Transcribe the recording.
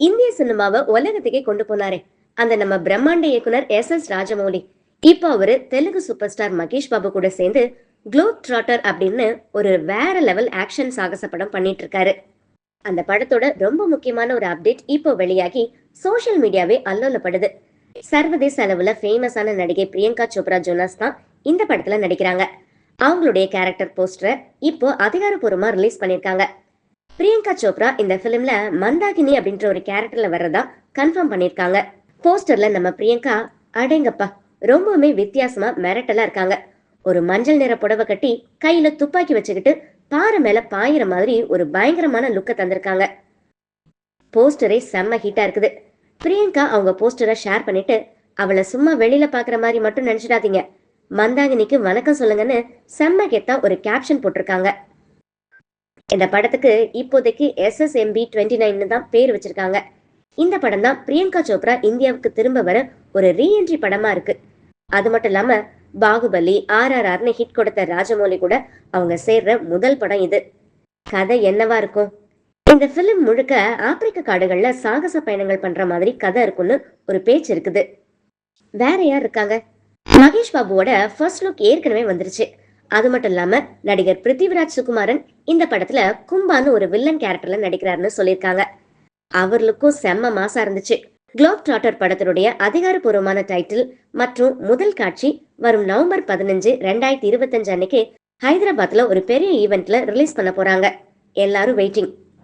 இந்திய சினிமாவை உலகத்துக்கே கொண்டு போனாரு. அந்த நம்ம பிரம்மாண்ட இயக்குனர் எஸ் எஸ் ராஜமௌலி. இப்போ அவரு தெலுங்கு சூப்பர் ஸ்டார் மகேஷ் பாபு கூட சேர்ந்து குளோப் ட்ராட்டர் அப்படின்னு ஒரு வேற லெவல் ஆக்ஷன் சாகச படம் பண்ணிட்டு இருக்காரு அந்த படத்தோட ரொம்ப முக்கியமான ஒரு அப்டேட் இப்போ வெளியாகி சோஷியல் மீடியாவே அல்லோலப்படுது. சர்வதேச அளவுல ஃபேமஸான நடிகை பிரியங்கா சோப்ரா ஜோனாஸ் தான் இந்த படத்துல நடிக்கிறாங்க. அவங்களுடைய கேரக்டர் போஸ்டரை இப்போ அதிகாரப்பூர்வமா ரிலீஸ் பண்ணிருக்காங்க. பிரியங்கா சோப்ரா இந்த பிலிம்ல மந்தாகினி அப்படின்ற ஒரு கேரக்டர்ல வர்றதா கன்ஃபார்ம் பண்ணிருக்காங்க போஸ்டர்ல நம்ம பிரியங்கா அடேங்கப்பா ரொம்பவுமே வித்தியாசமா மிரட்டலா இருக்காங்க. ஒரு மஞ்சள் நிற புடவை கட்டி கையில துப்பாக்கி வச்சுக்கிட்டு பாறை மேல பாயிற மாதிரி ஒரு பயங்கரமான லுக்க தந்திருக்காங்க. போஸ்டரே செம்ம ஹீட்டா இருக்குது. பிரியங்கா அவங்க போஸ்டரை ஷேர் பண்ணிட்டு அவளை சும்மா வெளியில பாக்குற மாதிரி மட்டும் நினைச்சிடாதீங்க. மந்தாகினிக்கு வணக்கம் சொல்லுங்கன்னு செம்ம கெத்தா ஒரு கேப்ஷன் போட்டிருக்காங்க. இந்த படத்துக்கு இப்போதைக்கு எஸ்எஸ்எம்பி டுவெண்ட்டி நைன்னு தான் பேர் வச்சிருக்காங்க. இந்த படம் தான் பிரியங்கா சோப்ரா இந்தியாவுக்கு திரும்ப வர ஒரு ரீஎன்ட்ரி படமா இருக்கு. அது மட்டும் இல்லாம பாகுபலி ஆர் ஆர் ஆர்னு ஹிட் கொடுத்த ராஜமௌலி கூட அவங்க சேர்ற முதல் படம் இது. கதை என்னவா இருக்கும்? இந்த பிலிம் முழுக்க ஆப்பிரிக்க காடுகள்ல சாகச பயணங்கள் பண்ற மாதிரி கதை இருக்கும்னு ஒரு பேச்சு இருக்குது. வேற யார் இருக்காங்க? மகேஷ் பாபுவோட ஃபர்ஸ்ட் லுக் ஏற்கனவே வந்துருச்சு. அது மட்டும் இல்லாம நடிகர் பிருத்திவிராஜ் சுகுமாரன் இந்த படத்துல கும்பான்னு ஒரு வில்லன் கேரக்டர்ல நடிக்கிறாருன்னு சொல்லியிருக்காங்க. அவர்களுக்கும் செம்ம மாசா இருந்துச்சு. குளோப் ட்ராட்டர் படத்தினுடைய அதிகாரப்பூர்வமான டைட்டில் மற்றும் முதல் காட்சி வரும் நவம்பர் பதினஞ்சு ரெண்டாயிரத்தி இருபத்தஞ்சு அன்னைக்கு ஹைதராபாத்ல ஒரு பெரிய ஈவெண்ட்ல ரிலீஸ் பண்ண போறாங்க. எல்லாரும் வெயிட்டிங்